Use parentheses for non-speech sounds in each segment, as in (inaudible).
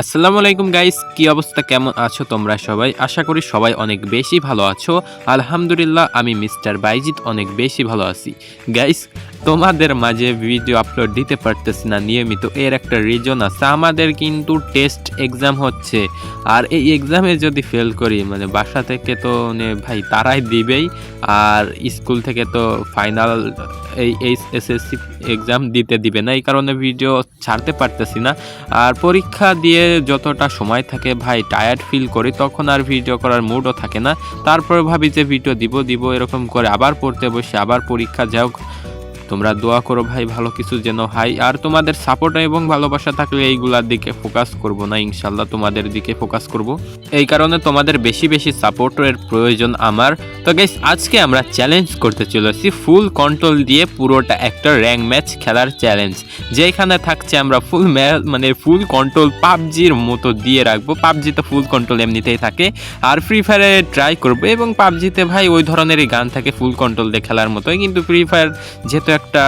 আসসালামু আলাইকুম গাইস, কি অবস্থা, কেমন আছো তোমরা সবাই? আশা করি সবাই অনেক বেশি ভালো আছো। আলহামদুলিল্লাহ, আমি মিস্টার বাইজিৎ অনেক বেশি ভালো আছি। গাইস, তোমাদের মাঝে ভিডিও আপলোড দিতে পারতেছি না, নিয়মিত। এর একটা রিজন আছে, আমাদের কিন্তু টেস্ট এক্সাম হচ্ছে। আর এই এক্সামে যদি ফেল করি মানে বাসা থেকে তো মানে ভাই, তারাই দিবেই। আর স্কুল থেকে তো ফাইনাল এই এসএসসি এক্সাম দিতে দিবে না, এই কারণে ভিডিও ছাড়তে পারতেছি না। আর পরীক্ষা দিয়ে যতটা সময় থাকে ভাই টায়ার্ড ফিল করি, তখন আর ভিডিও করার মুডও থাকে না। তারপরে ভাবি যে ভিডিও দিব দিব, এরকম করে আবার পড়তে বসে, আবার পরীক্ষা যাও। তোমরা দোয়া করো ভাই, ভালো কিছু যেন হাই আর তোমাদের সাপোর্ট এবং ভালোবাসা থাকলে এইগুলার দিকে ফোকাস করব না ইনশাল্লাহ তোমাদের দিকে ফোকাস করব। এই কারণে তোমাদের বেশি বেশি সাপোর্টের প্রয়োজন আমার। তো গাইস আজকে আমরা চ্যালেঞ্জ করতে চলেছি ফুল কন্ট্রোল দিয়ে পুরোটা একটা র্যাঙ্ক ম্যাচ খেলার চ্যালেঞ্জ যেখানে থাকছে আমরা ফুল মানে ফুল কন্ট্রোল পাবজির মতো দিয়ে রাখব। পাবজিতে ফুল কন্ট্রোল এমনিতেই থাকে। আর ফ্রি ফায়ারে ট্রাই করব এবং পাবজিতে ভাই ওই ধরনেরই গান থাকে ফুল কন্ট্রোল দিয়ে খেলার মতোই। কিন্তু ফ্রি ফায়ার যেহেতু একটা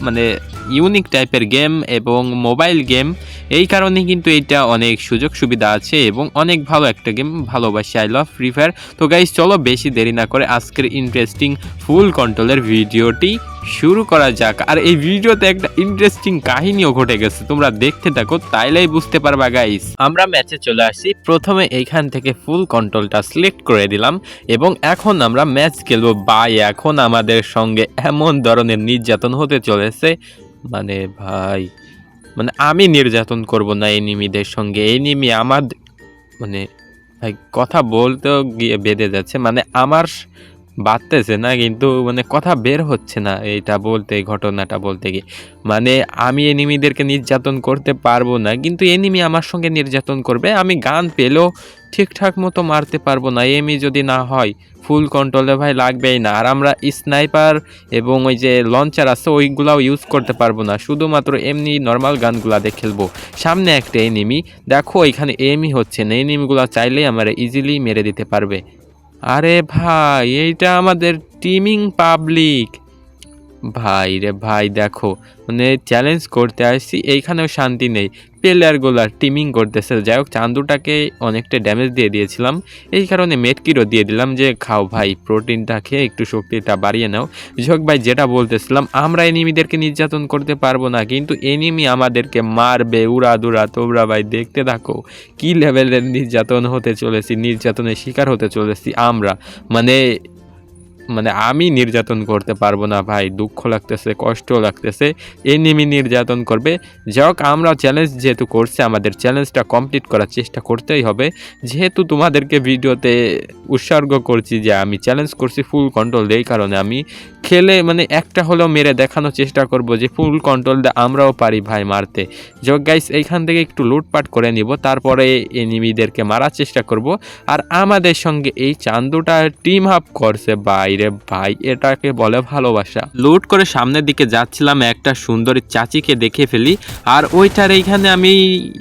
মানে ইউনিক টাইপের গেম এবং মোবাইল গেম এই কারণে কিন্তু এটা অনেক সুযোগ সুবিধা আছে এবং অনেক ভালো একটা গেম ভালোবাসি আই লাভ ফ্রি ফায়ার তো গাইজ চলো বেশি দেরি না করে আজকের ইন্টারেস্টিং ফুল কন্ট্রোলের ভিডিওটি শুরু করা যাক। আর এই ভিডিওতে একটা ইন্টারেস্টিং কাহিনীও ঘটে গেছে। তোমরা দেখতে থাকো, তাইলেই বুঝতে পারবা গাইস আমরা ম্যাচে চলে আসি। প্রথমে এইখান থেকে ফুল কন্ট্রোলটা সিলেক্ট করে দিলাম এবং এখন আমরা ম্যাচ খেলব। বাই এখন আমাদের সঙ্গে এমন ধরনের নির্যাতন হতে চলেছে। মানে ভাই মানে আমি নির্যাতন করব না এনিমিদের সঙ্গে। এনিমি আমার মানে ভাই, কথা বলতেও গিয়ে বেঁধে যাচ্ছে। মানে আমার বাড়তেছে না, কিন্তু মানে কথা বের হচ্ছে না এইটা বলতে ঘটনাটা বলতে গিয়ে। মানে আমি এনিমিদেরকে নির্যাতন করতে পারব না, কিন্তু এনিমি আমার সঙ্গে নির্যাতন করবে, আমি গান পেলেও ঠিকঠাক মতো মারতে পারব না। এমি যদি না হয় ফুল কন্ট্রোলে ভাই লাগবেই না। আর আমরা স্নাইপার এবং ওই যে লঞ্চার আছে, ওইগুলাও ইউজ করতে পারব না। শুধুমাত্র এমনি নর্মাল গানগুলাতে খেলব। সামনে একটা এনিমি, দেখো এখানে এমই হচ্ছে না। এনিমিগুলো চাইলেই আমরা ইজিলি মেরে দিতে পারবে। আরে ভাই এইটা আমাদের টিমিং পাবলিক ভাই রে ভাই, দেখো মানে চ্যালেঞ্জ করতে আসছি, এইখানেও শান্তি নেই। প্লেয়ারগুলো টিমিং করতেছে, যাই হোক, চান্দুটাকে অনেকটা ড্যামেজ দিয়ে দিয়েছিলাম। এই কারণে মেটকিরও দিয়ে দিলাম যে, খাও ভাই প্রোটিনটা খেয়ে একটু শক্তিটা বাড়িয়ে নাও। যাই ভাই, যেটা বলতেছিলাম, আমরা এনিমিদেরকে নির্যাতন করতে পারব না, কিন্তু এনিমি আমাদেরকে মারবে উড়া দুরা তোমরা ভাই, দেখতে থাকো। কি লেভেলের নির্যাতন হতে চলেছি, নির্যাতনের শিকার হতে চলেছি আমরা। মানে মানে আমি নির্যাতন করতে পারব না ভাই, দুঃখ লাগতেছে, কষ্ট লাগতেছে এনিমি নির্যাতন করবে। যাই আমরা চ্যালেঞ্জ যেহেতু করছি, আমাদের চ্যালেঞ্জটা কমপ্লিট করার চেষ্টা করতেই হবে। যেহেতু তোমাদেরকে ভিডিওতে উৎসর্গ করছি যে আমি চ্যালেঞ্জ করছি ফুল কন্ট্রোল এই কারণে আমি খেলে মানে একটা হলেও মেরে দেখানোর চেষ্টা করব যে ফুল কন্ট্রোল দিয়ে আমরাও পারি ভাই মারতে। যোগ গাইস এইখান থেকে একটু লুটপাট করে নিব, তারপরে এনিমিদেরকে মারার চেষ্টা করব। আর আমাদের সঙ্গে এই চান্দুটা টিম আপ করছে বাইরে ভাই, এটাকে বলে ভালোবাসা। লুট করে সামনের দিকে যাচ্ছিলাম, একটা সুন্দরী চাচিকে দেখে ফেলি, আর ওইটার এইখানে আমি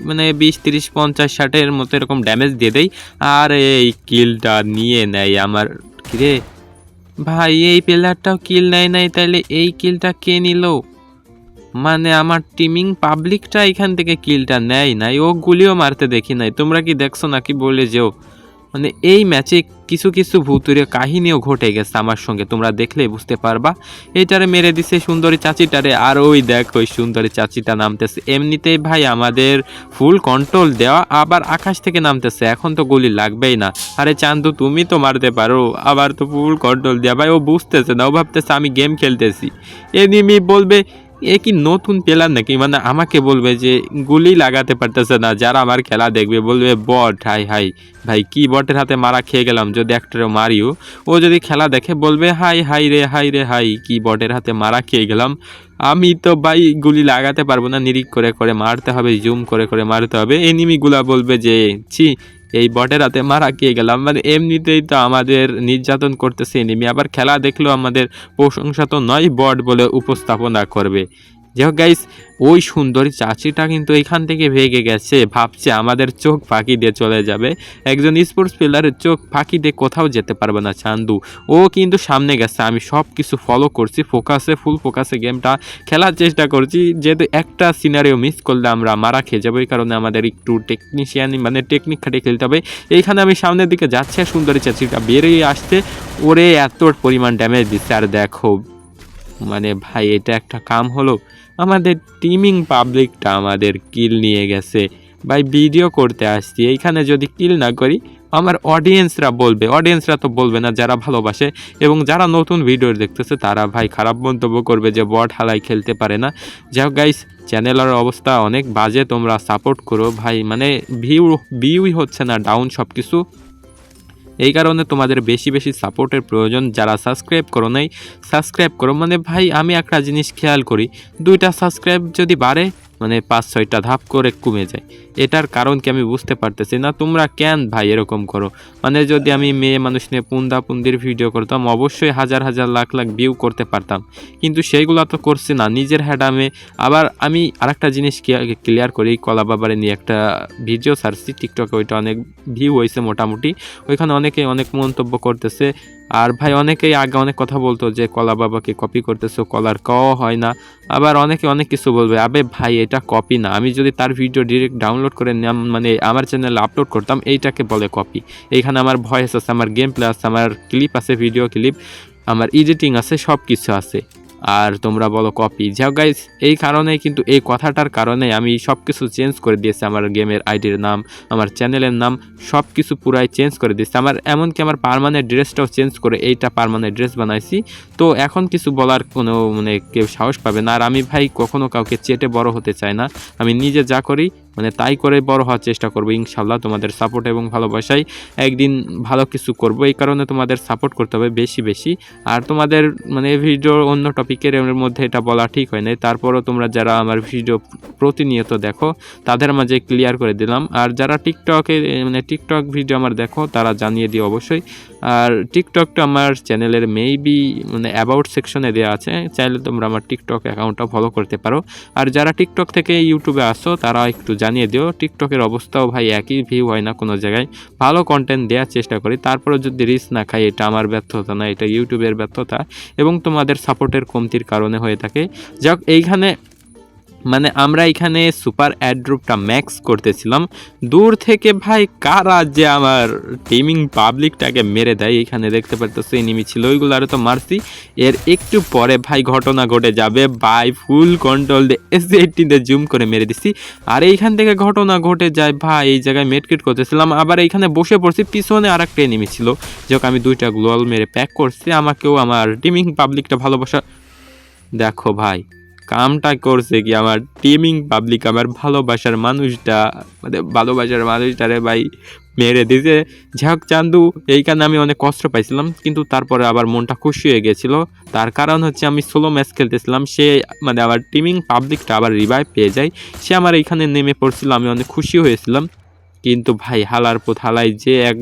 মানে বিশ, তিরিশ, পঞ্চাশ, ষাটের মতো এরকম ড্যামেজ দিয়ে দেই। আর এই কিলটা নিয়ে নেয় আমার। কিরে? ভাই, এই প্লেয়ারটাও কিল নেয় নাই, তাইলে এই কিলটা কে নিল? মানে আমার টিমিং পাবলিকটা এখান থেকে কিলটা নেয় নাই, ও গুলিও মারতে দেখি নাই। তোমরা কি দেখছ নাকি বলে যেও। মানে এই ম্যাচে কিছু কিছু ভূতুরে কাহিনীও ঘটে গেছে আমার সঙ্গে, তোমরা দেখলেই বুঝতে পারবা। এইটারে মেরে দিছে সুন্দরী চাচিটারে, আর ওই দেখ, ওই সুন্দরী চাচিটা নামতেছে। এমনিতেই ভাই আমাদের ফুল কন্ট্রোল দেওয়া, আবার আকাশ থেকে নামতেছে, এখন তো গুলি লাগবেই না। আরে চান্দু, তুমি তো মারতে পারো, আবার তো ফুল কন্ট্রোল দেওয়া। ভাই ও বুঝতেছে না, ও ভাবতেছে আমি গেম খেলতেছি। এনিমি বলবে এ কি নতুন প্লেয়ার নাকি? মানে আমাকে বলবে যে গুলি লাগাতে পারতেছে না, যারা আমার খেলা দেখবে বলবে, বট, হাই হাই, ভাই, কি বটের হাতে মারা খেয়ে গেলাম, যদি একটারে মারিও। ও যদি খেলা দেখে বলবে, হাই হাই রে হাই রে, হাই, কি বটের হাতে মারা খেয়ে গেলাম। আমি তো ভাই গুলি লাগাতে পারব না নিরিক করে করে মারতে হবে, জুম করে করে মারতে হবে। এনিমিগুলা বলবে যে, ছি এই বটের হাতে মারা খেয়ে গেলাম। মানে এমনিতেই তো আমাদের নির্যাতন করতেছে এনিমি। আবার খেলা দেখলেও আমাদের প্রশংসা তো নয়, বট বলে উপস্থাপনা করবে। যাই হোক গাইস ওই সুন্দরী চাচিটা কিন্তু এখান থেকে ভেগে গেছে, ভাবছে আমাদের চোখ ফাঁকি দিয়ে চলে যাবে। একজন স্পোর্টস প্লেয়ারের চোখ ফাঁকি দিয়ে কোথাও যেতে পারবে না চান্দু। ও কিন্তু সামনে গেছে, আমি সব কিছু ফলো করছি ফোকাসে ফুল ফোকাসে গেমটা খেলার চেষ্টা করছি। যেহেতু একটা সিনারিও মিস করলে আমরা মারা খেয়ে যাব, এই কারণে আমাদের একটু টেকনিশিয়ান মানে টেকনিক খাটিয়ে খেলতে হবে। এইখানে আমি সামনের দিকে যাচ্ছি সুন্দরী চাচিটা বেরিয়ে আসছে। ওরে এত পরিমাণ ড্যামেজ দিচ্ছে, আর দেখো মানে ভাই, এটা একটা কাম হলো। আমাদের টিমিং পাবলিকটা আমাদের কিল নিয়ে গেছে। ভাই ভিডিও করতে আসছি। এইখানে যদি কিল না করি, আমার অডিয়েন্সরা বলবে। অডিয়েন্সরা তো বলবে না, যারা ভালোবাসে এবং যারা নতুন ভিডিও দেখতেছে, তারা ভাই খারাপ মন্তব্য করবে যে বট হালাই খেলতে পারে না। যাই গাইস চ্যানেলের অবস্থা অনেক বাজে, তোমরা সাপোর্ট করো। ভাই মানে ভিউ ভিউই হচ্ছে না ডাউন সব কিছু এই কারণে তোমাদের বেশি বেশি সাপোর্টের প্রয়োজন। যারা সাবস্ক্রাইব করো নাই, সাবস্ক্রাইব করো। মানে ভাই, আমি একটা জিনিস খেয়াল করি, দুইটা সাবস্ক্রাইব যদি বাড়ে মানে পাঁচ, ছয়টা ধাপ করে কমে যায়। এটার কারণ কি আমি বুঝতে পারতেছি না? তোমরা কেন ভাই এরকম করো? মানে যদি আমি মেয়ে মানুষ নিয়ে পুন্দা পুন্দির ভিডিও করতাম, অবশ্যই হাজার হাজার, লাখ লাখ ভিউ করতে পারতাম। কিন্তু সেইগুলো তো করছি না। নিজের হ্যাডামে আবার আমি আরেকটা জিনিস ক্লিয়ার করি কলা বাবারে নিয়ে একটা ভিডিও ছাড়ছি। টিকটকে ওইটা অনেক ভিউ হয়েছে মোটামুটি। ওইখানে অনেকে অনেক মন্তব্য করতেছে আর ভাই অনেকেই আগে অনেক কথা বলতো যে, কলা বাবাকে কপি করতেছো, কলার ক হয় না। আবার অনেকে অনেক কিছু বলবে, আবে ভাই, এটা কপি না। আমি যদি তার ভিডিও ডিরেক্ট ডাউনলোড করে মানে আমার চ্যানেলে আপলোড করতাম, এইটাকে বলে কপি এইখানে আমার ভয়েস আছে, আমার গেম প্লে আছে, আমার ক্লিপ আছে ভিডিও ক্লিপ আমার এডিটিং আছে সব কিছু আছে। আর তোমরা বলো কপি। যাও গাইজ এই কারণেই কিন্তু এই কথাটার কারণে আমি সব কিছু চেঞ্জ করে দিয়েছি। আমার গেমের আইডির নাম, আমার চ্যানেলের নাম সব কিছু পুরাই চেঞ্জ করে দিয়েছি। আমার, এমনকি আমার পারমানেন্ট ড্রেসটাও চেঞ্জ করে এইটা পারমানেন্ট ড্রেস বানাইছি। তো এখন কিছু বলার কোনো মানে কেউ সাহস পাবে না। আর আমি ভাই কখনো কাউকে চেটে বড় হতে চাই না। আমি নিজে যা করি মানে তাই করে বড় হওয়ার চেষ্টা করব, ইনশাল্লাহ তোমাদের সাপোর্ট এবং ভালোবাসায় একদিন ভালো কিছু করব। এই কারণে তোমাদের সাপোর্ট করতে হবে বেশি বেশি। আর তোমাদের মানে ভিডিও অন্য টপিকের মধ্যে এটা বলা ঠিক হয় নাই। তারপরও তোমরা যারা আমার ভিডিও প্রতিনিয়ত দেখো, তাদের মাঝে ক্লিয়ার করে দিলাম। আর যারা টিকটকে মানে টিকটক ভিডিও আমার দেখো, তারা জানিয়ে দিও অবশ্যই। আর টিকটকটা আমার চ্যানেলের মেবি মানে অ্যাবাউট সেকশনে দেওয়া আছে। চাইলে তোমরা আমার টিকটক অ্যাকাউন্টটা ফলো করতে পারো। আর যারা টিকটক থেকে ইউটিউবে আসো, তারা একটু জানিয়ে দিও টিকটকের অবস্থাও ভাই একই ভিউ হয় না কোনো জায়গায়। ভালো কন্টেন্ট দেওয়ার চেষ্টা করি তারপরে যদি রিস্ক না খাই, এটা আমার ব্যর্থতা না, এটা ইউটিউবের ব্যর্থতা এবং তোমাদের সাপোর্টের কমতির কারণে হয়ে থাকে। যাক, এইখানে মানে আমরা এখানে সুপার অ্যাড্রুপটা ম্যাক্স করতেছিলাম। দূর থেকে ভাই কারা যে আমার টিমিং পাবলিকটাকে মেরে দেয় এখানে দেখতে পারতেছো এনিমি ছিল ওইগুলো আরও তো মারছি। এর একটু পরে ভাই ঘটনা ঘটে যাবে বাই ফুল কন্ট্রোল দিয়ে এস এইটিতে জুম করে মেরে দিছি। আর এইখান থেকে ঘটনা ঘটে যায়, ভাই এই জায়গায় মেটকিট করতেছিলাম, আবার এইখানে বসে পড়ছি, পিছনে আর একটা এনিমি ছিল। যখন আমি দুইটা গ্লোয়াল মেরে প্যাক করছি, আমাকেও আমার টিমিং পাবলিকটা ভালোবাসা। দেখো ভাই। কামটা করছে কি আমার টিমিং পাবলিক আমার ভালোবাসার মানুষটা মানে ভালোবাসার মানুষটারে ভাই মেরে দিতে যাক চান্দু, এইখানে আমি অনেক কষ্ট পাইছিলাম, কিন্তু তারপরে আবার মনটা খুশি হয়ে গেছিল। তার কারণ হচ্ছে আমি সোলো ম্যাচ খেলতেছিলাম, সে মানে আবার টিমিং পাবলিকটা আবার রিভাইভ পেয়ে যায়। সে আমার এইখানে নেমে পড়ছিল, আমি অনেক খুশি হয়েছিলাম। কিন্তু ভাই, হালার পোত হালাই যে এক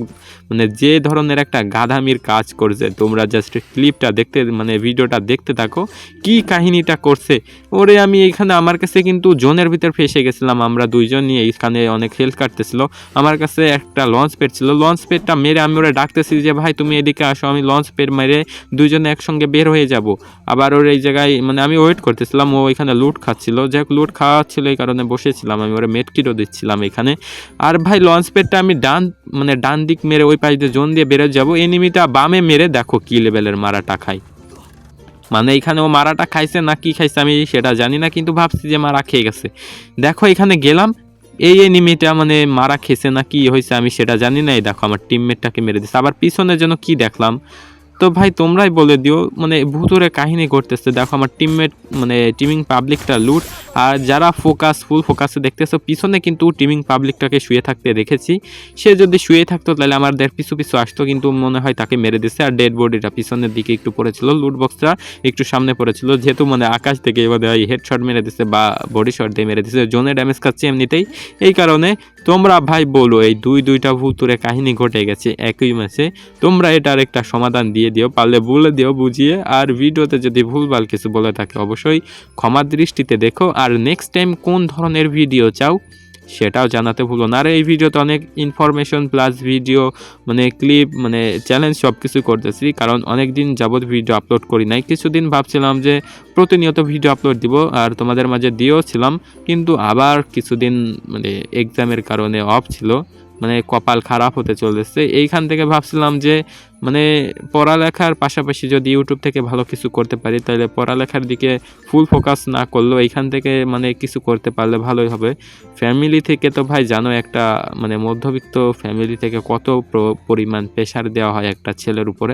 মানে যে ধরনের একটা গাধামির কাজ করছে, তোমরা জাস্ট ক্লিপটা দেখতে মানে ভিডিওটা দেখতে থাকো, কি কাহিনীটা করছে। ওরে, আমি এইখানে আমার কাছে কিন্তু জোনের ভিতর ফেসে গেছিলাম, আমরা দুইজন নিয়ে এইখানে অনেক হেল্প কাটতেছিল। আমার কাছে একটা লঞ্চ পেড ছিল লঞ্চ পেডটা মেরে আমি ওরা ডাকতেছি যে, ভাই, তুমি এদিকে আসো, আমি লঞ্চ পেড মেরে দুইজনে একসঙ্গে বের হয়ে যাব। আবার ওর এই জায়গায় মানে আমি ওয়েট করতেছিলাম, ও এখানে লুট খাচ্ছিল। যাই হোক লুট খাওয়া ছিল এই কারণে বসেছিলাম, আমি ওরা মেটকিটও দিচ্ছিলাম এখানে। আর ভাই লঞ্চ পেডটা আমি ডান মানে ডান দিক মেরে ওই পাশ দিয়ে জোন দিয়ে বেরো যাব। এনিমিটা বামে মেরে দেখো কি লেভেলের মারাটা খাই মানে এখানে ও মারাটা খাইছে না কি খাইছে আমি সেটা জানি না, কিন্তু ভাবছি যে মারা খেয়ে গেছে। দেখো, এখানে গেলাম। এই এনিমিটা মানে মারা খেয়েছে না কি হয়েছে আমি সেটা জানি না। এই দেখো, আমার টিমমেটটাকে মেরে দিচ্ছে আবার পিছনে যেন কি দেখলাম? তো ভাই, তোমরাই বলে দিও। মানে ভুতুরে কাহিনী করতেছে দেখো, আমার টিমমেট মানে টিমিং পাবলিকটা লুট আর যারা ফোকাস ফুল ফোকাসে দেখতেছো, পিছনে কিন্তু টিমিং পাবলিকটাকে শুয়ে থাকতে দেখেছি। সে যদি শুয়ে থাকতো, তাহলে আমার আমাদের পিছু পিছু আসতো, কিন্তু মনে হয় তাকে মেরে দিছে। আর ডেড বডিটা পিছনের দিকে একটু পড়েছিল লুট বক্সটা একটু সামনে পড়েছিল। যেহেতু মানে আকাশ থেকে এবার হেডশট মেরে দিছে বা বডি শট দিয়ে মেরে দিচ্ছে জোনে ড্যামেজ খাচ্ছে এমনিতেই। এই কারণে তোমরা ভাই বলো, এই দুই, দুইটা ভুতুরে কাহিনী ঘটে গেছে একই ম্যাচে তোমরা এটার একটা সমাধান দিয়ে দিও, পারলে বলে দিও, বুঝিয়ে। আর ভিডিওতে যদি ভুলভাল কিছু বলে থাকে, অবশ্যই ক্ষমা দৃষ্টিতে দেখো। আর নেক্সট টাইম কোন ধরনের ভিডিও চাও, সেটাও জানাতে ভুলো না। আর এই ভিডিওতে অনেক ইনফরমেশন প্লাস ভিডিও মানে ক্লিপ মানে চ্যালেঞ্জ সব কিছু করতেছি, কারণ অনেক দিন যাবৎ ভিডিও আপলোড করি নাই। কিছুদিন ভাবছিলাম যে প্রতিনিয়ত ভিডিও আপলোড দিব, আর তোমাদের মাঝে দিয়েও ছিলাম, কিন্তু আবার কিছুদিন মানে এক্সামের কারণে অফ ছিল মানে কপাল খারাপ হতে চলেছে। এইখান থেকে ভাবছিলাম যে মানে পড়ালেখার পাশাপাশি যদি ইউটিউব থেকে ভালো কিছু করতে পারি, তাহলে পড়ালেখার দিকে ফুল ফোকাস না করলেও এইখান থেকে মানে কিছু করতে পারলে ভালোই হবে। ফ্যামিলি থেকে তো ভাই জানো একটা মানে মধ্যবিত্ত ফ্যামিলি থেকে কত পরিমাণ প্রেশার দেওয়া হয় একটা ছেলের উপরে।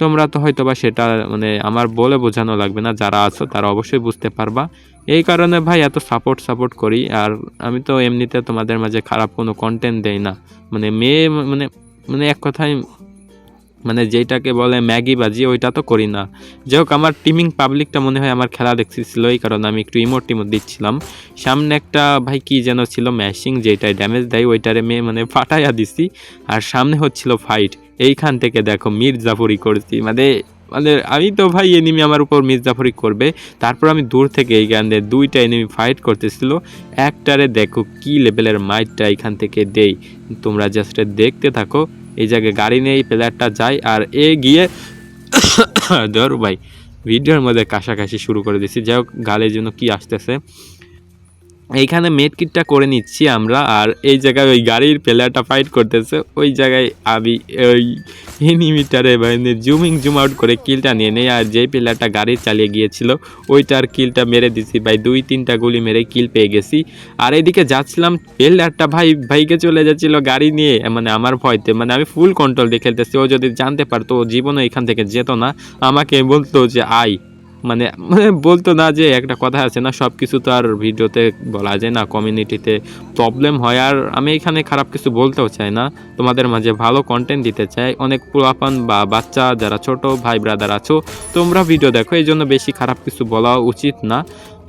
তোমরা তো হয়তো বা সেটা মানে আমার বলে বোঝানো লাগবে না, যারা আছো তারা অবশ্যই বুঝতে পারবা। এই কারণে ভাই এত সাপোর্ট সাপোর্ট করি, আর আমি তো এমনিতে তোমাদের মাঝে খারাপ কোনো কন্টেন্ট দেই না। মানে মেয়ে মানে মানে এক কথায় মানে যেটাকে বলে ম্যাগি বাজি, ওইটা তো করি না। যাই হোক আমার টিমিং পাবলিকটা মনে হয় আমার খেলা দেখতেছিল, এই কারণে আমি একটু ইমোট টিমোট দিচ্ছিলাম। সামনে একটা, ভাই, কি যেন ছিল ম্যাশিং যেটাই ড্যামেজ দেয়, ওইটারে মেয়ে মানে ফাটাইয়া দিছি। আর সামনে হচ্ছিল ফাইট এইখান থেকে দেখো মির্জাফরি করছি। মানে মানে আমি তো, ভাই এনিমি আমার উপর মির্জাফরি করবে। তারপর আমি দূর থেকে এই গানে দুইটা এনিমি ফাইট করতেছিল। একটারে দেখো, কি লেভেলের মাইটটা এখান থেকে দেই। তোমরা জাস্ট দেখতে থাকো। এই জায়গায় গাড়ি নিয়ে এই প্লেয়ারটা যায় আর এ গিয়ে (coughs) ধর ভাই, ভিডিওর মধ্যে কাশাকাশি শুরু করে দিছি যাই হোক, গালের জন্য কি আসতেছে? এইখানে মেড কিটটা করে নিচ্ছি আমরা, আর এই জায়গায় ওই গাড়ির প্লেয়ারটা ফাইট করতেছে। ওই জায়গায় আমি ওই এনিমিটারে জুমিং জুম আউট করে কিলটা নিয়ে নেই, আর যেই প্লেয়ারটা গাড়ি চালিয়ে গিয়েছিল, ওইটার কিলটা মেরে দিছি। ভাই, দুই, তিনটা গুলি মেরে কিল পেয়ে গেছি। আর এদিকে যাচ্ছিলাম প্লেয়ারটা ভাই, ভাইকে চলে যাচ্ছিল গাড়ি নিয়ে মানে আমার ভয়তে। মানে আমি ফুল কন্ট্রোল দিয়ে খেলতেছি। ও যদি জানতে পারতো, ও জীবনও এখান থেকে যেত না। আমাকে বলতো যে আই মানে মানে বলতো না যে একটা কথা আছে না সব কিছু তো আর ভিডিওতে বলা যায় না কমিউনিটিতে প্রবলেম হয়। আর আমি এখানে খারাপ কিছু বলতেও চাই না। তোমাদের মাঝে ভালো কন্টেন্ট দিতে চাই। অনেক পুরাপান বা বাচ্চা যারা ছোট ভাই ব্রাদার আছো, তোমরা ভিডিও দেখো। এই জন্য বেশি খারাপ কিছু বলা উচিত না।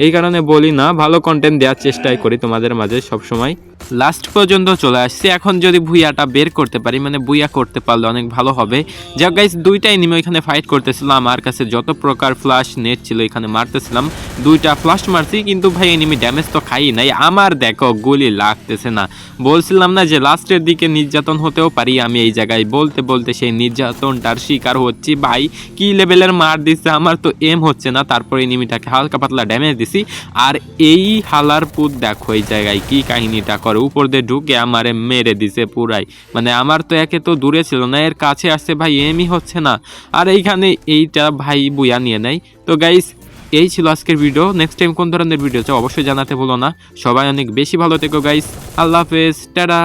এই কারণে বলি না, ভালো কন্টেন্ট দেওয়ার চেষ্টাই করি তোমাদের মাঝে সব সময় লাস্ট পর্যন্ত চলে আসছি। এখন যদি ভুইয়াটা বের করতে পারি মানে বুইয়া করতে পারলে অনেক ভালো হবে। যাক গাইস দুইটাই নিমে এখানে ফাইট করতেছিলাম। আমার কাছে যত প্রকার ফ্লাশ নেট ছিল এখানে মারতেছিলাম। দুইটা ফ্লাশ মারছি, কিন্তু ভাই এনিমি ড্যামেজ তো খাই নাই। আমার দেখো, গুলি লাগতেছে না। বলছিলাম না যে লাস্টের দিকে নির্যাতন হতেও পারি আমি এই জায়গায়। বলতে বলতে সেই নির্যাতনটার শিকার হচ্ছি। ভাই, কি লেভেলের মার দিচ্ছে? আমার তো এম হচ্ছে না। তারপরে এনিমিটাকে হালকা পাতলা ড্যামেজ দিছি। আর এই হালার পুত দেখো, এই জায়গায় কি কাহিনীটা করে? উপর দিয়ে ঢুকে আমারে মেরে দিছে পুরাই। মানে আমার তো একে তো দূরে ছিল না, এর কাছে আসছে ভাই, এমই হচ্ছে না। আর এইখানে এইটা ভাই বুয়া নিয়ে নেয়। তো গাইস এই ছিল আজকের ভিডিও নেক্সট টাইম কোন ধরনের ভিডিও চাও অবশ্যই জানাতে ভুলো না। সবাই অনেক বেশি ভালো থেকো গাইস আল্লাহ হাফেজ। টাটা।